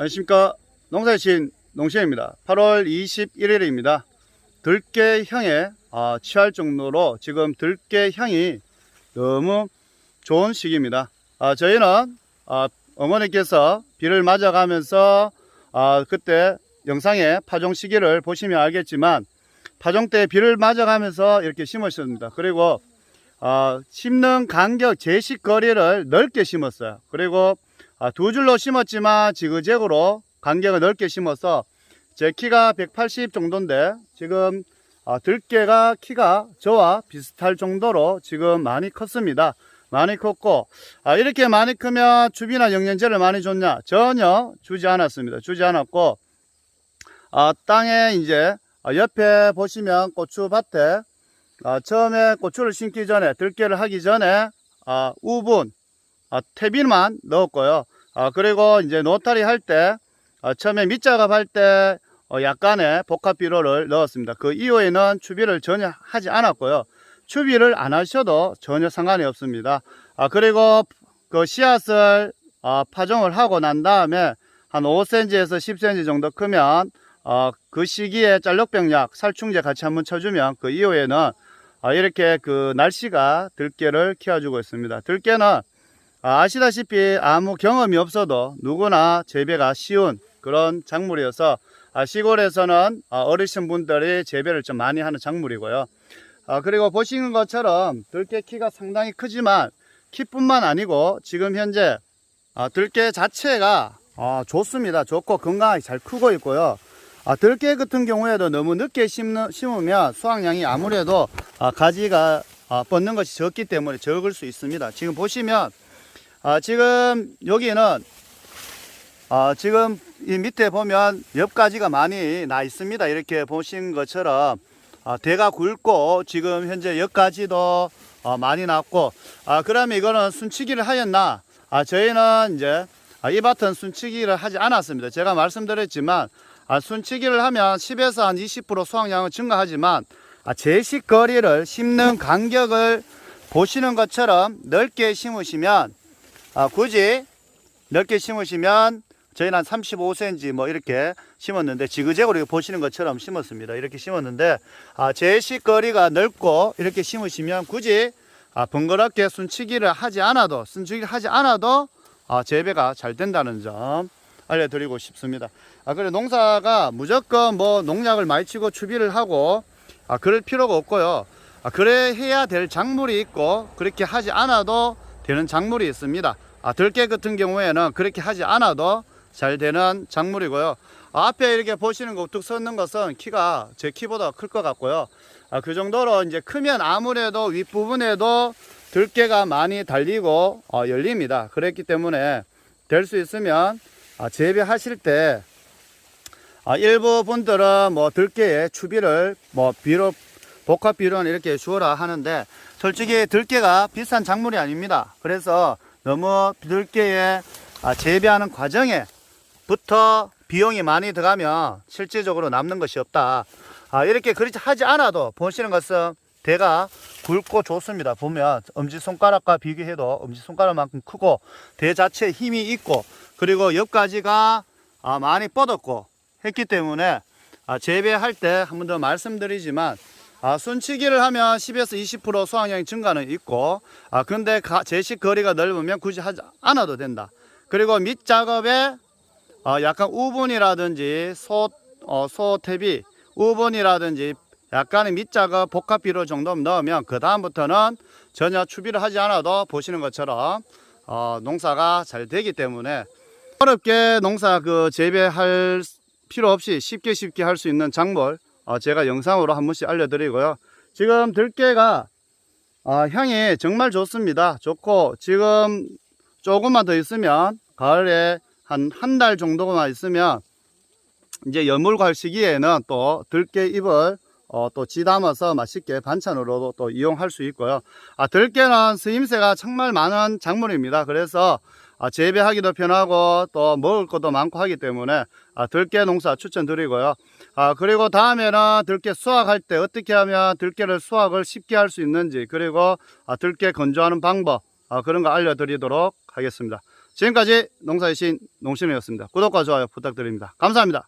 안녕하십니까. 농사신 농시입니다. 8월 21일입니다. 들깨 향에 아, 취할 정도로 지금 들깨 향이 너무 좋은 시기입니다. 아, 저희는 아, 어머니께서 비를 맞아가면서 아, 그때 영상에 파종 시기를 보시면 알겠지만 파종 때 비를 맞아가면서 이렇게 심으셨습니다. 그리고 아, 심는 간격 제식 거리를 넓게 심었어요. 그리고 아, 두 줄로 심었지만 지그재그로 간격을 넓게 심어서 제 키가 180 정도인데 지금 아, 들깨가 키가 저와 비슷할 정도로 지금 많이 컸습니다. 많이 컸고 아, 이렇게 많이 크면 주비나 영양제를 많이 줬냐? 전혀 주지 않았습니다. 주지 않았고 아, 땅에 이제 아, 옆에 보시면 고추밭에 아, 처음에 고추를 심기 전에 들깨를 하기 전에 아, 우분 아, 태빈만 넣었고요. 아, 그리고 이제 노타리 할 때, 아, 처음에 밑작업 할 때, 어, 약간의 복합 비료를 넣었습니다. 그 이후에는 추비를 전혀 하지 않았고요. 추비를 안 하셔도 전혀 상관이 없습니다. 아, 그리고 그 씨앗을 아, 파종을 하고 난 다음에 한 5cm에서 10cm 정도 크면 어, 그 시기에 짤록병약, 살충제 같이 한번 쳐주면 그 이후에는 아, 이렇게 그 날씨가 들깨를 키워주고 있습니다. 들깨는 아, 아시다시피 아무 경험이 없어도 누구나 재배가 쉬운 그런 작물이어서 아, 시골에서는 아, 어르신 분들이 재배를 좀 많이 하는 작물이고요. 아, 그리고 보시는 것처럼 들깨 키가 상당히 크지만 키뿐만 아니고 지금 현재 아, 들깨 자체가 아, 좋습니다. 좋고 건강하게 잘 크고 있고요. 아, 들깨 같은 경우에도 너무 늦게 심으면 수확량이 아무래도 아, 가지가 아, 뻗는 것이 적기 때문에 적을 수 있습니다. 지금 보시면 아, 지금 여기는 아, 지금 이 밑에 보면 옆가지가 많이 나 있습니다. 이렇게 보신 것처럼 아, 대가 굵고 지금 현재 옆가지도 어, 많이 났고 아, 그러면 이거는 순치기를 하였나? 아, 저희는 이제 아, 이 밭은 순치기를 하지 않았습니다. 제가 말씀드렸지만 아, 순치기를 하면 10에서 한 20% 수확량은 증가하지만 아, 제식 거리를 심는 간격을 보시는 것처럼 넓게 심으시면 아, 굳이 넓게 심으시면 저희는 한 35cm 뭐 이렇게 심었는데 지그재그로 보시는 것처럼 심었습니다. 이렇게 심었는데 아, 제식 거리가 넓고 이렇게 심으시면 굳이 아, 번거롭게 순치기를 하지 않아도 순치기를 하지 않아도 아, 재배가 잘 된다는 점 알려드리고 싶습니다. 아, 그래 농사가 무조건 뭐 농약을 많이 치고 추비를 하고 아, 그럴 필요가 없고요. 아, 그래 해야 될 작물이 있고 그렇게 하지 않아도 되는 작물이 있습니다. 아, 들깨 같은 경우에는 그렇게 하지 않아도 잘 되는 작물이고요. 아, 앞에 이렇게 보시는 거 우뚝 섰는 것은 키가 제 키보다 클 것 같고요. 아, 그 정도로 이제 크면 아무래도 윗부분에도 들깨가 많이 달리고 어, 열립니다. 그랬기 때문에 될 수 있으면 아, 재배하실 때 아, 일부 분들은 뭐 들깨에 추비를 뭐 비료 복합 비료는 이렇게 주어라 하는데 솔직히 들깨가 비싼 작물이 아닙니다. 그래서 너무 들깨에 아, 재배하는 과정에부터 비용이 많이 들어가면 실질적으로 남는 것이 없다. 아, 이렇게 그렇지 하지 않아도 보시는 것은 대가 굵고 좋습니다. 보면 엄지손가락과 비교해도 엄지손가락만큼 크고 대 자체에 힘이 있고 그리고 옆가지가 아, 많이 뻗었고 했기 때문에 아, 재배할 때 한 번 더 말씀드리지만 아, 순치기를 하면 10에서 20% 수확량이 증가는 있고 아, 근데 가, 제식 거리가 넓으면 굳이 하지 않아도 된다. 그리고 밑 작업에 어, 약간 우분이라든지 소, 어, 소탭이 우분이라든지 약간의 밑작업 복합 비료 정도 넣으면 그 다음부터는 전혀 추비를 하지 않아도 보시는 것처럼 어, 농사가 잘 되기 때문에 어렵게 농사 그 재배할 필요 없이 쉽게 쉽게 할 수 있는 작물 어, 제가 영상으로 한 번씩 알려드리고요. 지금 들깨가 어, 향이 정말 좋습니다. 좋고 지금 조금만 더 있으면 가을에 한 한 달 정도만 있으면 이제 여물갈 시기에는 또 들깨 잎을 어, 또 지담아서 맛있게 반찬으로도 또 이용할 수 있고요. 아, 들깨는 쓰임새가 정말 많은 작물입니다. 그래서 아, 재배하기도 편하고 또 먹을 것도 많고 하기 때문에 아, 들깨 농사 추천드리고요. 아, 그리고 다음에는 들깨 수확할 때 어떻게 하면 들깨를 수확을 쉽게 할 수 있는지 그리고 아, 들깨 건조하는 방법 아, 그런 거 알려드리도록 하겠습니다. 지금까지 농사의 신 농신이었습니다. 구독과 좋아요 부탁드립니다. 감사합니다.